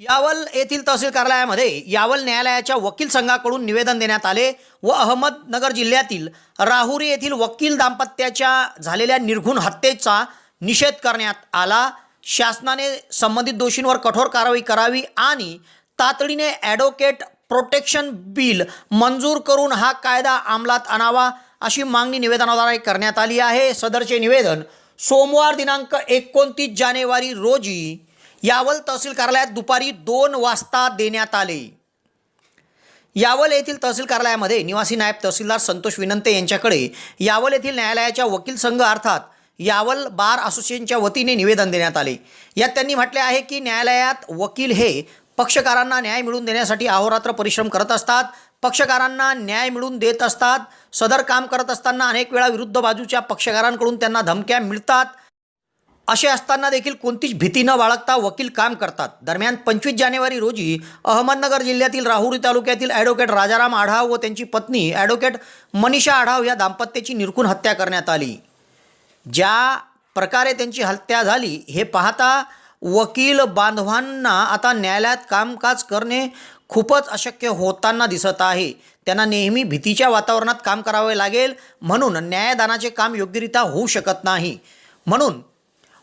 यावल येथील तहसील कार्यालयामध्ये यावल न्यायालयाच्या वकील संघाकडून निवेदन देण्यात आले व अहमदनगर जिल्ह्यातील राहुरी येथील वकील दाम्पत्याच्या झालेल्या निर्घुण हत्येचा निषेध करण्यात आला. शासनाने संबंधित दोषींवर कठोर कारवाई करावी आणि तातडीने ॲडव्होकेट प्रोटेक्शन बिल मंजूर करून हा कायदा अंमलात आणावा अशी मागणी निवेदनाद्वारे करण्यात आली आहे. सदरचे निवेदन सोमवार दिनांक एकोणतीस जानेवारी रोजी यावल तहसील कार्यालयात दुपारी दोन वाजता देण्यात आले. यावल येथील तहसील कार्यालयामध्ये निवासी नायब तहसीलदार संतोष विनंते यांच्याकडे यावल येथील न्यायालयाच्या वकील संघ अर्थात यावल बार असोसिएशनच्या वतीने निवेदन देण्यात आले. यात त्यांनी म्हटले आहे की न्यायालयात वकील हे पक्षकारांना न्याय मिळवून देण्यासाठी अहोरात्र परिश्रम करत असतात पक्षकारांना न्याय मिळवून देत असतात सदर काम करत असताना अनेक वेळा विरुद्ध बाजूच्या पक्षकारांकडून त्यांना धमक्या मिळतात असे असताना देखील कोणतीच भीती न बाळगता वकील काम करतात. दरम्यान पंचवीस जानेवारी रोजी अहमदनगर जिल्ह्यातील राहुरी तालुक्यातील ॲडव्होकेट राजाराम आढाव व त्यांची पत्नी ॲडव्होकेट मनीषा आढाव या दाम्पत्याची निरखून हत्या करण्यात आली. ज्या प्रकारे त्यांची हत्या झाली हे पाहता वकील बांधवांना आता न्यायालयात कामकाज करणे खूपच अशक्य होताना दिसत आहे. त्यांना नेहमी भीतीच्या वातावरणात काम करावे लागेल म्हणून न्यायदानाचे काम योग्यरित्या होऊ शकत नाही. म्हणून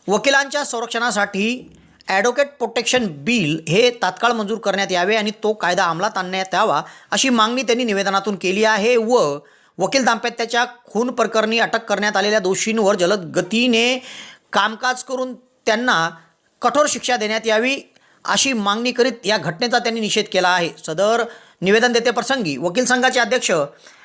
वकिलांच्या संरक्षणासाठी ॲडव्होकेट प्रोटेक्शन बिल हे तात्काळ मंजूर करण्यात यावे आणि तो कायदा अंमलात आणण्यात यावा अशी मागणी त्यांनी निवेदनातून केली आहे व वकील दाम्पत्याच्या खून प्रकरणी अटक करण्यात आलेल्या दोषींवर जलद गतीने कामकाज करून त्यांना कठोर शिक्षा देण्यात यावी अशी मागणी करीत या घटनेचा त्यांनी निषेध केला आहे. सदर निवेदन देते प्रसंगी वकील संघाचे अध्यक्ष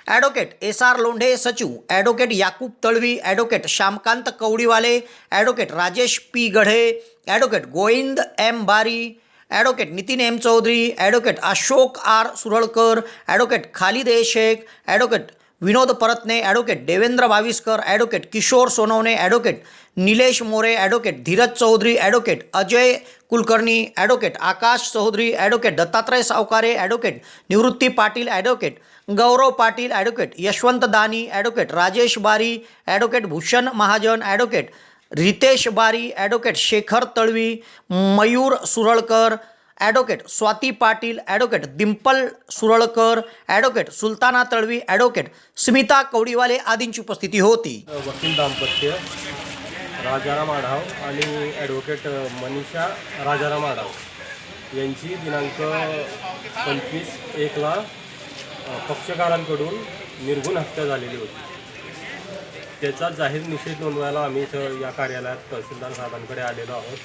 ॲडव्होकेट एस आर लोंढे सचिव advocate Yakub Talvi advocate Shyamkant Kawadiwale advocate Rajesh P Gadhe advocate Govind M Bari advocate Nitin M Chaudhari advocate Ashok R Suralkar advocate Khalid A Shaikh advocate Vinod Paratne advocate Devendra Baviskar advocate Kishor Sonawane advocate Nilesh More advocate Dhiraj Chaudhari advocate Ajay Kulkarni advocate Akash Chaudhari advocate Dattatray Savkare advocate Nivrutti Patil advocate Gaurav Patil advocate Yashwant Dani advocate Rajesh Bari advocate Bhushan Mahajan advocate Ritesh Bari advocate Shekhar Talvi Mayur Suralkar advocate Swati Patil advocate Dimpal Suralkar advocate Sultana Talvi advocate Smita Kawadiwale आदींची उपस्थिती होती. वकील दाम्पत्य राजाराम आढाव आणि advocate Manisha Rajaram Adhav यांची दिनांक पंचवीस एकला पक्षकारांकडून निर्गुण हत्या झालेली होती. त्याचा जाहीर निषेध नोंदवायला आम्ही इथं या कार्यालयात तहसीलदार साहेबांकडे आलेलो आहोत.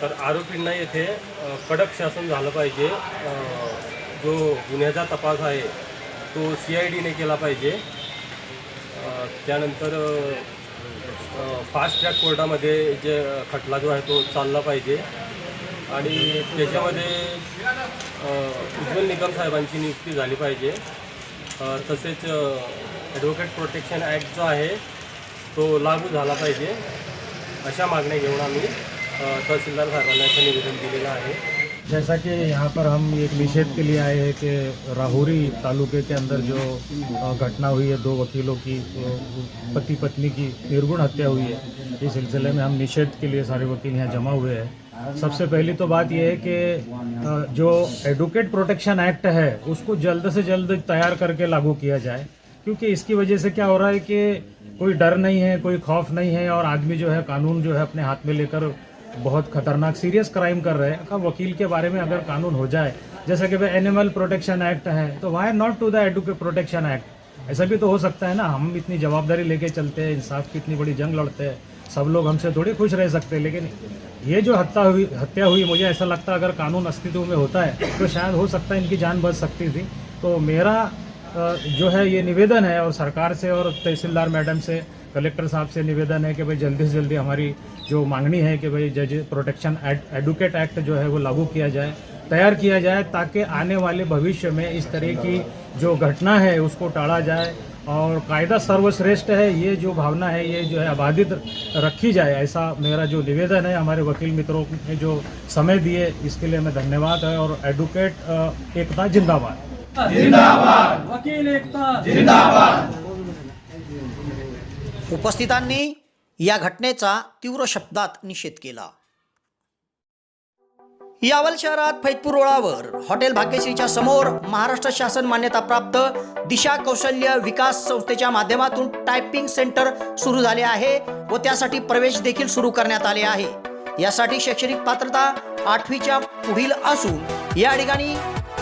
तर आरोपींना येथे कडक शासन झालं पाहिजे. जो गुन्ह्याचा तपास आहे तो सी आय डीने केला पाहिजे. त्यानंतर फास्ट ट्रॅक कोर्टामध्ये जे खटला जो आहे तो चालला पाहिजे. आणि त्याच्यामध्ये उज्ज्वल निगम साहेबांची नियुक्ती झाली पाहिजे. तसेच ॲडव्होकेट प्रोटेक्शन ॲक्ट जो आहे तो लागू झाला पाहिजे. अशा मागण्या घेऊन आम्ही तहसीलदार साहेबांना इथं निवेदन दिलेलं आहे जैसा कि यहाँ पर हम एक निषेध के लिए आए हैं कि राहुरी तालुके के अंदर जो घटना हुई है, दो वकीलों की पति पत्नी की निर्गुण हत्या हुई है, इस सिलसिले में हम निषेध के लिए सारे वकील यहाँ जमा हुए हैं। सबसे पहली तो बात यह है कि जो एडवोकेट प्रोटेक्शन एक्ट है, उसको जल्द से जल्द तैयार करके लागू किया जाए, क्योंकि इसकी वजह से क्या हो रहा है कि कोई डर नहीं है, कोई खौफ नहीं है, और आदमी जो है, कानून जो है, अपने हाथ में लेकर बहुत खतरनाक सीरियस क्राइम कर रहे हैं। वकील के बारे में अगर कानून हो जाए, जैसा कि भाई एनिमल प्रोटेक्शन एक्ट है तो why not to the advocate protection act ऐसा भी तो हो सकता है ना, हम इतनी जवाबदारी लेके चलते हैं, इंसाफ की इतनी बड़ी जंग लड़ते हैं, सब लोग हमसे थोड़ी खुश रह सकते हैं, लेकिन ये जो हत्या हुई हत्या हुई, मुझे ऐसा लगता है अगर कानून अस्तित्व में होता है तो शायद हो सकता है इनकी जान बच सकती थी। तो मेरा जो है ये निवेदन है और सरकार से और तहसीलदार मैडम से, कलेक्टर साहब से निवेदन है कि भाई जल्दी से जल्दी हमारी जो मांगनी है कि भाई जज प्रोटेक्शन एडवोकेट एक्ट जो है वो लागू किया जाए, तैयार किया जाए, ताकि आने वाले भविष्य में इस तरह की जो घटना है उसको टाला जाए और कायदा सर्वश्रेष्ठ है, ये जो भावना है, ये जो है आबादित रखी जाए, ऐसा मेरा जो निवेदन है। हमारे वकील मित्रों ने जो समय दिए, इसके लिए मैं धन्यवाद है और एडवोकेट अ, एकता. जिंदाबाद. उपस्थितांनी या घटनेचा तीव्र शब्दात निषेध केला. यावल शहरात फैजपूर रोडावर हॉटेल भाग्यश्रीच्या समोर महाराष्ट्र शासन मान्यताप्राप्त दिशा कौशल्य विकास संस्थेच्या माध्यमातून टायपिंग सेंटर सुरू झाले आहे व त्यासाठी प्रवेश देखील सुरू करण्यात आले आहे. यासाठी शैक्षणिक पात्रता आठवीच्या पुढील असून या ठिकाणी